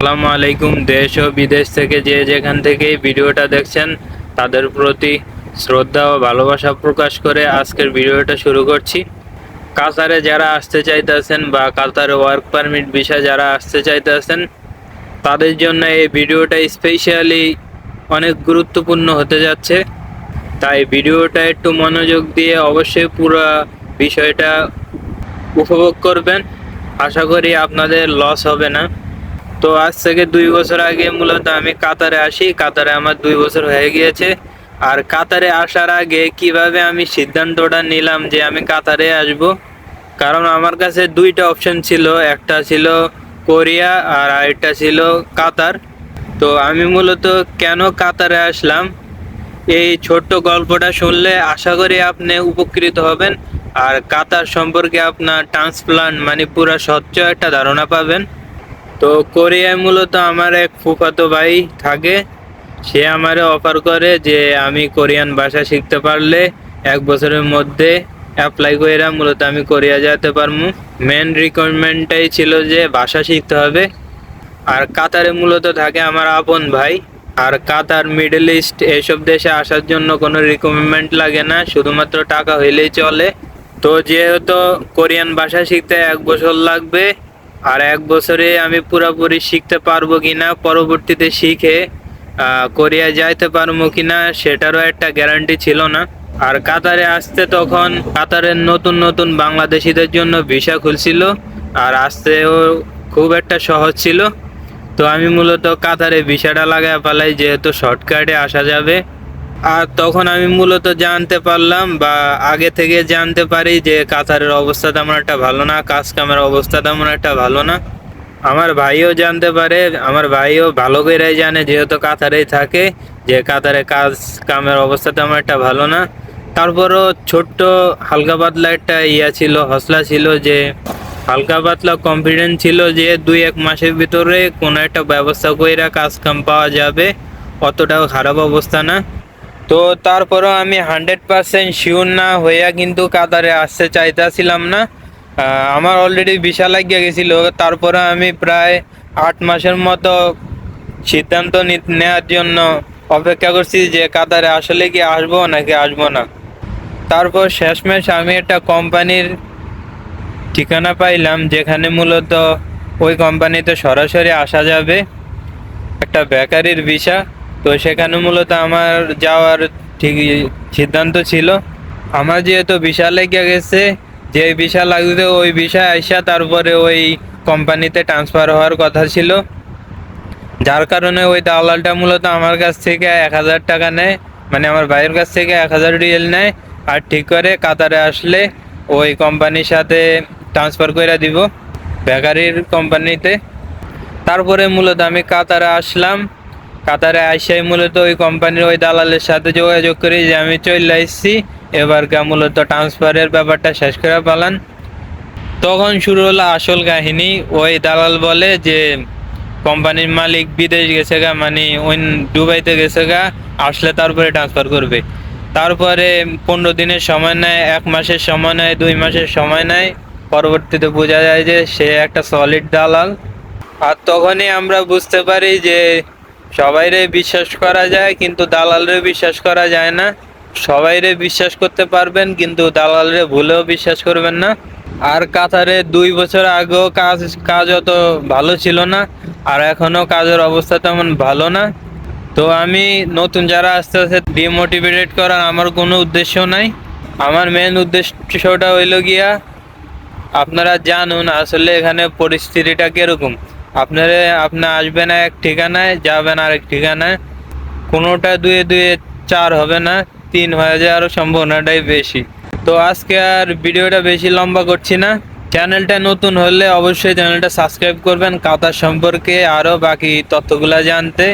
আসসালামু আলাইকুম। দেশ ও বিদেশ থেকে যে যেখান থেকে ভিডিওটা দেখছেন, তাদের প্রতি শ্রদ্ধা ও ভালোবাসা প্রকাশ করে আজকের ভিডিওটা শুরু করছি। কাতারে যারা আসতে চাইতেছেন বা কাতারে ওয়ার্ক পারমিট বিষয় যারা আসতে চাইতেছেন, তাদের জন্য এই ভিডিওটা স্পেশালি অনেক গুরুত্বপূর্ণ হতে যাচ্ছে। তাই ভিডিওটা একটু মনোযোগ দিয়ে অবশ্যই পুরো বিষয়টা উপভোগ করবেন। আশা করি আপনাদের লস হবে না। তো আজ থেকে দুই বছর আগে মূলত আমি কাতারে আসি। কাতারে আমার দুই বছর হয়ে গিয়েছে। আর কাতারে আসার আগে কীভাবে আমি সিদ্ধান্তটা নিলাম যে আমি কাতারে আসব? কারণ আমার কাছে দুইটা অপশন ছিল। একটা ছিল কোরিয়া আর আরেকটা ছিল কাতার। তো আমি মূলত কেন কাতারে আসলাম? এই ছোট্ট গল্পটা শুনলে আশা করি আপনি উপকৃত হবেন। আর কাতার সম্পর্কে আপনার ট্রান্সপ্লান্ট মানে পুরা স্বচ্ছ একটা ধারণা পাবেন। তো কোরিয়ায় মূলত আমার এক ফুফাতো ভাই থাকে। সে আমারে অফার করে যে আমি কোরিয়ান ভাষা শিখতে পারলে এক বছরের মধ্যে অ্যাপ্লাই করে মূলত আমি কোরিয়া যেতে পারব মেন রিকোয়ারমেন্টটাই ছিল যে ভাষা শিখতে হবে। আর কাতারে মূলত থাকে আমার আপন ভাই। আর কাতার, মিডল ইস্ট এইসব দেশে আসার জন্য কোনো রিকোয়ারমেন্ট লাগে না, শুধুমাত্র টাকা হইলেই চলে। তো যেহেতু কোরিয়ান ভাষা শিখতে এক বছর লাগবে আর এক বছরে আমি পুরোপুরি শিখতে পারব কিনা, পরবর্তীতে শিখে কোরিয়া যাইতে পারব কিনা, সেটারও একটা গ্যারান্টি ছিল না। আর কাতারে আসতে তখন কাতারের নতুন নতুন বাংলাদেশিদের জন্য ভিসা খুলছিল, আর আসতেও খুব একটা সহজ ছিল। তো আমি মূলত কাতারে ভিসাটা লাগায় পালাই যেহেতু শর্টকাটে আসা যাবে। আর তখন আমি মূলত জানতে পারলাম বা আগে থেকে জানতে পারি যে কাতারের অবস্থা তেমন একটা ভালো না কাজ কামের অবস্থা তেমন একটা ভালো না। আমার ভাইও জানতে পারে, আমার ভাইও ভালো করেই জানে যেহেতু কাতারেই থাকে, যে কাতারে কাজ কামের অবস্থা তেমন একটা ভালো না। তারপরও ছোট্ট হালকা পাতলা একটা ইয়া ছিল, হসলা ছিল যে হালকা পাতলা কনফিডেন্স ছিল যে দুই এক মাসের ভিতরে কোনো একটা ব্যবস্থা কইরা কাজ কাম পাওয়া যাবে, অতটাও খারাপ অবস্থা না। তো তারপরও আমি হান্ড্রেড পার্সেন্ট শিওর না হইয়া কিন্তু কাতারে আসতে চাইতেছিলাম না। আমার অলরেডি ভিসা লাগিয়ে গেছিল তারপরে আমি প্রায় আট মাসের মতো সিদ্ধান্ত নেওয়ার জন্য অপেক্ষা করছি যে কাতারে আসলে কি আসব নাকি আসব না। তারপর শেষমেশ আমি একটা কোম্পানির ঠিকানা পাইলাম, যেখানে মূলত ওই কোম্পানিতে সরাসরি আসা যাবে। একটা বেকারির ভিসা তো সেখানে মূলত আমার যাওয়ার ঠিক সিদ্ধান্ত ছিল। আমার যেহেতু ভিসা লেগে গেছে, যে ভিসা লাগবে ওই ভিসা আইসা তারপরে ওই কোম্পানিতে ট্রান্সফার হওয়ার কথা ছিল। যার কারণে ওই দালালটা মূলত আমার কাছ থেকে এক হাজার টাকা নেয় মানে আমার ভাইয়ের কাছ থেকে এক হাজার রিয়েল নেয় আর ঠিক করে কাতারে আসলে ওই কোম্পানির সাথে ট্রান্সফার করে দিব, বেকারির কোম্পানিতে। তারপরে মূলত আমি কাতারে আসলাম। কাতারে আসাই মূলত ওই কোম্পানির ওই দালালের সাথে যোগাযোগ করি যে আমি চলে আসছি এবার মূলত ট্রান্সফারের ব্যাপারটা শেষ করে পালান তখন শুরু হলো আসল কাহিনী। ওই দালাল বলে যে, কোম্পানির মালিক বিদেশ গেছে গা মানে ওই দুবাইতে গেছে গা, আসলে তারপরে ট্রান্সফার করবে। তারপরে পনেরো দিনের সময় নেয়, এক মাসের সময় নেয়, দুই মাসের সময় নেয়। পরবর্তীতে বোঝা যায় যে সে একটা সলিড দালাল। আর তখনই আমরা বুঝতে পারি যে সবাইরে বিশ্বাস করা যায়, কিন্তু দালালরে বিশ্বাস করা যায় না। সবাইরে বিশ্বাস করতে পারবেন, কিন্তু দালালরে ভুলেও বিশ্বাস করবেন না। আর কাতারে দুই বছর আগেও কাজ কাজ অত ভালো ছিল না, আর এখনও কাজের অবস্থা তেমন ভালো না। তো আমি নতুন যারা আস্তে আস্তে ডিমোটিভেটেড করার আমার কোনো উদ্দেশ্য নাই। আমার মেন উদ্দেশ্যটা হইল গিয়া, আপনারা জানুন আসলে এখানে পরিস্থিতিটা কীরকম। আপনারা, আপনি আসবেন এক ঠিকানায়, যাবেন আরেক ঠিকানায়। কোনোটা দুয়ে দুয়ে চার হবে না, তিন হয়ে যায় আরও সম্ভাবনাটাই বেশি। তো আজকে আর ভিডিওটা বেশি লম্বা করছি না। চ্যানেলটা নতুন হলে অবশ্যই চ্যানেলটা সাবস্ক্রাইব করবেন কাতার সম্পর্কে আরও বাকি তথ্যগুলো জানতে।